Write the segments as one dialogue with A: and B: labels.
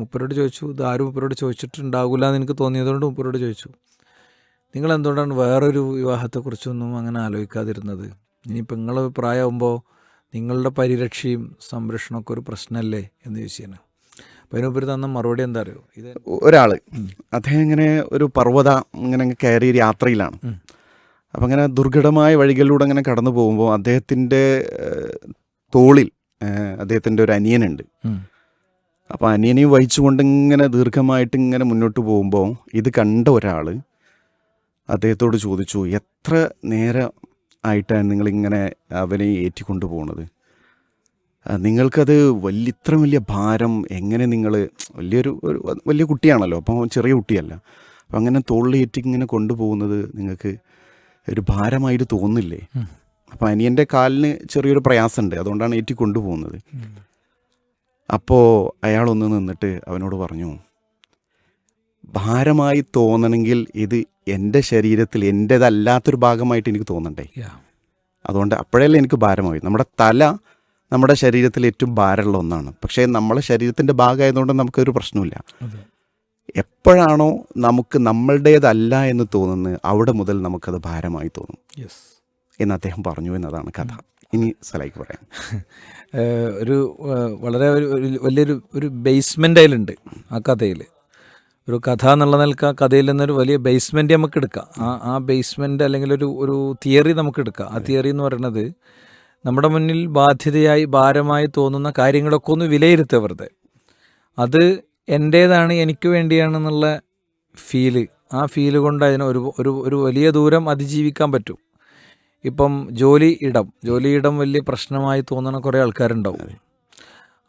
A: മുപ്പരോട് ചോദിച്ചു ഇത് ആരും മുപ്പരോട് ചോദിച്ചിട്ടുണ്ടാകില്ല എന്ന് എനിക്ക് തോന്നിയതുകൊണ്ട് മുപ്പരോട് ചോദിച്ചു. നിങ്ങൾ എന്തുകൊണ്ടാണ് വേറൊരു വിവാഹത്തെക്കുറിച്ചൊന്നും അങ്ങനെ ആലോചിക്കാതിരുന്നത്? ഇനിയിപ്പോൾ നിങ്ങൾ പ്രായമാകുമ്പോൾ നിങ്ങളുടെ പരിരക്ഷയും സംരക്ഷണമൊക്കെ ഒരു പ്രശ്നമല്ലേ? എന്ന് ചോദിച്ചേനെ. അപ്പോൾ അതിനുപരി തന്ന മറുപടി എന്താ അറിയോ? ഇത്
B: ഒരാൾ അദ്ദേഹം ഇങ്ങനെ ഒരു പർവത ഇങ്ങനെ കയറി ഒരു യാത്രയിലാണ്. അപ്പം അങ്ങനെ ദുർഘടമായ വഴികളിലൂടെ അങ്ങനെ കടന്നു പോകുമ്പോൾ അദ്ദേഹത്തിന്റെ തോളിൽ അദ്ദേഹത്തിന്റെ ഒരു അനിയനുണ്ട്. അപ്പോൾ അനിയനെയും വഹിച്ചുകൊണ്ട് ഇങ്ങനെ ദീർഘമായിട്ട് ഇങ്ങനെ മുന്നോട്ട് പോകുമ്പോൾ ഇത് കണ്ട ഒരാൾ അദ്ദേഹത്തോട് ചോദിച്ചു എത്ര നേരം ആയിട്ടാണ് നിങ്ങളിങ്ങനെ അവനെ ഏറ്റിക്കൊണ്ടു പോകുന്നത് നിങ്ങൾക്കത് വലിയ ഇത്ര വലിയ ഭാരം എങ്ങനെ നിങ്ങൾ വലിയൊരു ഒരു വലിയ കുട്ടിയാണല്ലോ അപ്പം ചെറിയ കുട്ടിയല്ല അപ്പം അങ്ങനെ തോളിലേറ്റി ഇങ്ങനെ കൊണ്ടുപോകുന്നത് നിങ്ങൾക്ക് ഒരു ഭാരമായിട്ട് തോന്നില്ലേ. അപ്പം അനിയന്റെ കാലിന് ചെറിയൊരു പ്രയാസമുണ്ട് അതുകൊണ്ടാണ് ഏറ്റി കൊണ്ടുപോകുന്നത്. അപ്പോൾ അയാളൊന്ന് നിന്നിട്ട് അവനോട് പറഞ്ഞു ഭാരമായി തോന്നണമെങ്കിൽ ഇത് എന്റെ ശരീരത്തിൽ എന്റേതല്ലാത്തൊരു ഭാഗമായിട്ട് എനിക്ക് തോന്നണ്ടേ. അതുകൊണ്ട് അപ്പോഴല്ലേ എനിക്ക് ഭാരമായി നമ്മുടെ തല നമ്മുടെ ശരീരത്തിൽ ഏറ്റവും ഭാരമുള്ള ഒന്നാണ്. പക്ഷേ നമ്മളെ ശരീരത്തിന്റെ ഭാഗമായതുകൊണ്ട് നമുക്കൊരു പ്രശ്നമില്ല. എപ്പോഴാണോ നമുക്ക് നമ്മളുടേതല്ല എന്ന് തോന്നുന്നത് അവിടെ മുതൽ നമുക്കത് ഭാരമായി തോന്നും. എന്ന് അദ്ദേഹം പറഞ്ഞു എന്നതാണ് കഥ. ഇനി സലായിക്ക് പറയാം
A: ഒരു വളരെ ഒരു വലിയൊരു ഒരു ബേസ്മെന്റ് അതിലുണ്ട് ആ കഥയിൽ ഒരു കഥ എന്നുള്ള നിലയ്ക്ക് ആ കഥയിൽ നിന്നൊരു വലിയ ബേസ്മെന്റ് നമുക്ക് എടുക്കാം. ആ ആ ബേസ്മെന്റ് അല്ലെങ്കിൽ ഒരു ഒരു തിയറി നമുക്ക് എടുക്കാം. ആ തിയറി എന്ന് പറയുന്നത് നമ്മുടെ മുന്നിൽ ബാധ്യതയായി ഭാരമായി തോന്നുന്ന കാര്യങ്ങളൊക്കെ ഒന്ന് വിലയിരുത്തുക വെറുതെ. അത് എന്റേതാണ് എനിക്ക് വേണ്ടിയാണെന്നുള്ള ഫീൽ ആ ഫീൽ കൊണ്ട് അതിന് ഒരു ഒരു വലിയ ദൂരം അതിജീവിക്കാൻ പറ്റും. ഇപ്പം ജോലി ഇടം ജോലിയിടം വലിയ പ്രശ്നമായി തോന്നുന്ന കുറേ ആൾക്കാരുണ്ടാവും.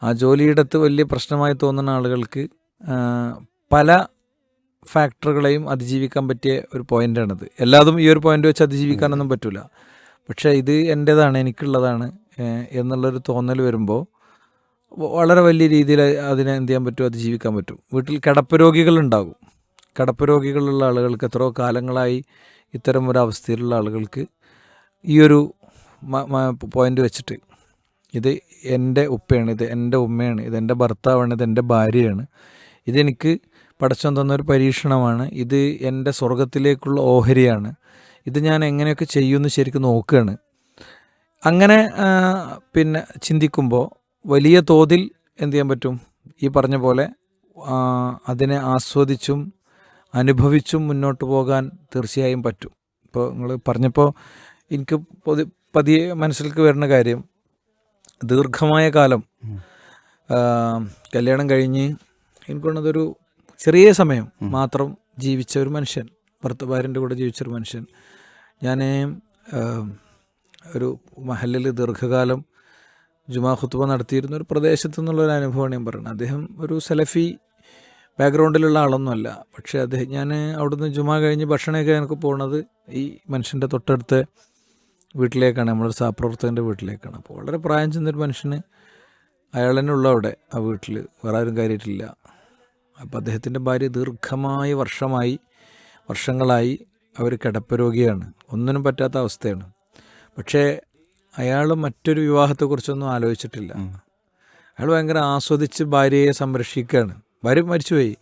A: ആ ജോലിയിടത്ത് വലിയ പ്രശ്നമായി തോന്നുന്ന ആളുകൾക്ക് പല ഫാക്ടറുകളെയും അതിജീവിക്കാൻ പറ്റിയ ഒരു പോയിന്റാണിത് എല്ലാതും ഈ ഒരു പോയിന്റ് വെച്ച് അതിജീവിക്കാനൊന്നും പറ്റില്ല പക്ഷേ ഇത് എന്റേതാണ് എനിക്കുള്ളതാണ് എന്നുള്ളൊരു തോന്നൽ വരുമ്പോൾ വളരെ വലിയ രീതിയിൽ അതിനെ എന്ത് ചെയ്യാൻ പറ്റും അതിജീവിക്കാൻ പറ്റും. വീട്ടിൽ കിടപ്പ് രോഗികളുണ്ടാകും കിടപ്പ് രോഗികളുള്ള ആളുകൾക്ക് എത്രയോ കാലങ്ങളായി ഇത്തരം ഒരു അവസ്ഥയിലുള്ള ആളുകൾക്ക് ഈ ഒരു പോയിന്റ് വെച്ചിട്ട് ഇത് എന്റെ ഉപ്പയാണ് ഇത് എന്റെ ഉമ്മയാണ് ഇത് എന്റെ ഭർത്താവാണ് ഇത് എന്റെ ഭാര്യയാണ്. ഇതെനിക്ക് പടച്ചോൻ തന്നൊരു പരീക്ഷണമാണ്. ഇത് എന്റെ സ്വർഗത്തിലേക്കുള്ള ഓഹരിയാണ്. ഇത് ഞാൻ എങ്ങനെയൊക്കെ ചെയ്യുമെന്ന് ശരിക്കും നോക്കുകയാണ് അങ്ങനെ പിന്നെ ചിന്തിക്കുമ്പോൾ വലിയ തോതിൽ എന്തു ചെയ്യാൻ പറ്റും? ഈ പറഞ്ഞ പോലെ അതിനെ ആസ്വദിച്ചും അനുഭവിച്ചും മുന്നോട്ട് പോകാൻ തീർച്ചയായും പറ്റും. ഇപ്പോൾ നിങ്ങൾ പറഞ്ഞപ്പോൾ എനിക്ക് പൊതു പതിയെ മനസ്സിലേക്ക് വരുന്ന കാര്യം ദീർഘമായ കാലം കല്യാണം കഴിഞ്ഞ് എനിക്കുള്ളതൊരു ചെറിയ സമയം മാത്രം ജീവിച്ച ഒരു മനുഷ്യൻ ഭർത്ത ഭാര്യന്റെ കൂടെ ജീവിച്ചൊരു മനുഷ്യൻ. ഞാൻ ഒരു മഹലിൽ ദീർഘകാലം ജുമാ ഖുത്തുബ നടത്തിയിരുന്ന ഒരു പ്രദേശത്തു നിന്നുള്ള ഒരു അനുഭവമാണ് ഞാൻ പറയുന്നത്. അദ്ദേഹം ഒരു സെലഫി ബാക്ക്ഗ്രൗണ്ടിലുള്ള ആളൊന്നുമല്ല. പക്ഷേ അദ്ദേഹം ഞാൻ അവിടുന്ന് ജുമാ കഴിഞ്ഞ് ഭക്ഷണമൊക്കെ എനിക്ക് പോകുന്നത് ഈ മനുഷ്യന്റെ തൊട്ടടുത്ത വീട്ടിലേക്കാണ് നമ്മളൊരു സഹപ്രവർത്തകന്റെ വീട്ടിലേക്കാണ്. അപ്പോൾ വളരെ പ്രായം ചെന്നൊരു മനുഷ്യന് അയാൾ തന്നെ ഉള്ള അവിടെ ആ വീട്ടിൽ. വേറെ ആരും കയറിയിട്ടില്ല. അപ്പോൾ അദ്ദേഹത്തിന്റെ ഭാര്യ ദീർഘമായ വർഷമായി വർഷങ്ങളായി അവർ കിടപ്പ് രോഗിയാണ് ഒന്നിനും പറ്റാത്ത അവസ്ഥയാണ്. പക്ഷേ അയാൾ മറ്റൊരു വിവാഹത്തെക്കുറിച്ചൊന്നും ആലോചിച്ചിട്ടില്ല. അയാൾ ഭയങ്കര ആസ്വദിച്ച് ഭാര്യയെ സംരക്ഷിക്കുകയാണ്. ഭാര്യ മരിച്ചുപോയി.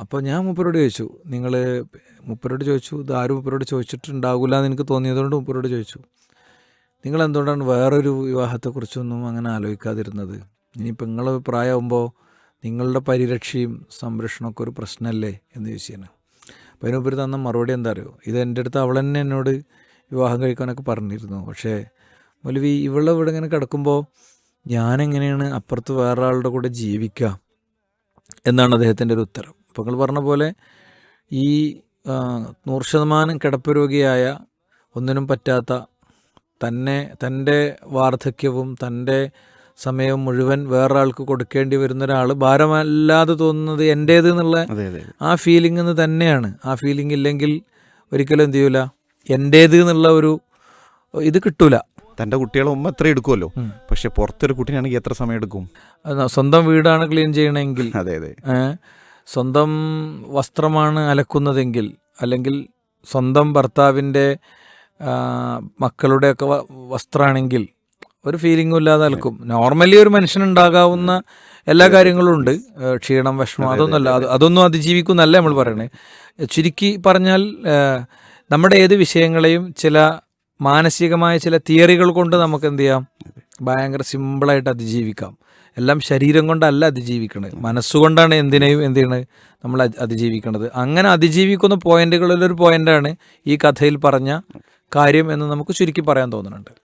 A: അപ്പോൾ ഞാൻ മുപ്പരോട് ചോദിച്ചു നിങ്ങൾ മുപ്പരോട് ചോദിച്ചു ഇത് ആരും മുപ്പരോട് ചോദിച്ചിട്ടുണ്ടാകില്ല എന്ന് എനിക്ക് തോന്നിയതുകൊണ്ട് മുപ്പരോട് ചോദിച്ചു. നിങ്ങൾ എന്തുകൊണ്ടാണ് വേറൊരു വിവാഹത്തെക്കുറിച്ചൊന്നും അങ്ങനെ ആലോചിക്കാതിരുന്നത്? ഇനിയിപ്പോൾ നിങ്ങൾ പ്രായമാകുമ്പോൾ നിങ്ങളുടെ പരിരക്ഷയും സംരക്ഷണമൊക്കെ ഒരു പ്രശ്നമല്ലേ? എന്ന് ചോദിച്ചേനെ അപ്പോൾ അതിനുപരി തന്ന മറുപടി എന്താ അറിയോ? ഇത് എന്റെ അടുത്ത് അവൾ തന്നെ എന്നോട് വിവാഹം കഴിക്കാനൊക്കെ പറഞ്ഞിരുന്നു. പക്ഷേ മൊലവി ഇവളെ ഇവിടെ ഇങ്ങനെ കിടക്കുമ്പോൾ ഞാനെങ്ങനെയാണ് അപ്പുറത്ത് വേറൊരാളുടെ കൂടെ ജീവിക്കുക എന്നാണ് അദ്ദേഹത്തിന്റെ ഒരു ഉത്തരം. അപ്പോൾ നിങ്ങൾ പറഞ്ഞ പോലെ ഈ നൂറ് ശതമാനം കിടപ്പ് രോഗിയായ ഒന്നിനും പറ്റാത്ത തന്നെ തന്റെ വാർദ്ധക്യവും തന്റെ സമയവും മുഴുവൻ വേറൊരാൾക്ക് കൊടുക്കേണ്ടി വരുന്ന ഒരാൾ ഭാരമല്ലാതെ തോന്നുന്നത് എന്റേത് എന്നുള്ള. ആ ഫീലിംഗ് എന്ന് തന്നെയാണ്. ആ ഫീലിംഗ് ഇല്ലെങ്കിൽ ഒരിക്കലും എന്ത് ചെയ്യൂല? എന്റേത് എന്നുള്ള ഒരു ഇത് കിട്ടൂല.
B: തന്റെ കുട്ടികളെ ഉമ്മ എത്ര എടുക്കുമല്ലോ. പക്ഷെ പുറത്തൊരു കുട്ടീനാണെങ്കിൽ എത്ര സമയം എടുക്കും?
A: സ്വന്തം വീടാണ് ക്ലീൻ ചെയ്യണമെങ്കിൽ
B: അതെ അതെ.
A: സ്വന്തം വസ്ത്രമാണ് അലക്കുന്നതെങ്കിൽ അല്ലെങ്കിൽ സ്വന്തം ഭർത്താവിന്റെ മക്കളുടെയൊക്കെ വസ്ത്രമാണെങ്കിൽ ഒരു ഫീലിംഗും ഇല്ലാതെ അലക്കും. നോർമലി ഒരു മനുഷ്യനുണ്ടാകാവുന്ന എല്ലാ കാര്യങ്ങളും ഉണ്ട് ക്ഷീണം വിഷമം അതൊന്നുമല്ല അത് അതൊന്നും അതിജീവിക്കുന്നല്ല നമ്മൾ പറയണേ. ചുരുക്കി പറഞ്ഞാൽ നമ്മുടെ ഏത് വിഷയങ്ങളെയും ചില മാനസികമായ ചില തിയറികൾ കൊണ്ട് നമുക്ക് എന്ത് ചെയ്യാം? ഭയങ്കര സിമ്പിളായിട്ട് അതിജീവിക്കാം. എല്ലാം ശരീരം കൊണ്ടല്ല അതിജീവിക്കണത്. മനസ്സുകൊണ്ടാണ് എന്തിനേയും എന്ത് ചെയ്യണത്? നമ്മൾ അതി- അതിജീവിക്കണത്. അങ്ങനെ അതിജീവിക്കുന്ന പോയിന്റുകളിലൊരു പോയിന്റാണ് ഈ കഥയിൽ പറഞ്ഞ കാര്യം എന്ന് നമുക്ക് ചുരുക്കി പറയാൻ തോന്നുന്നുണ്ട്.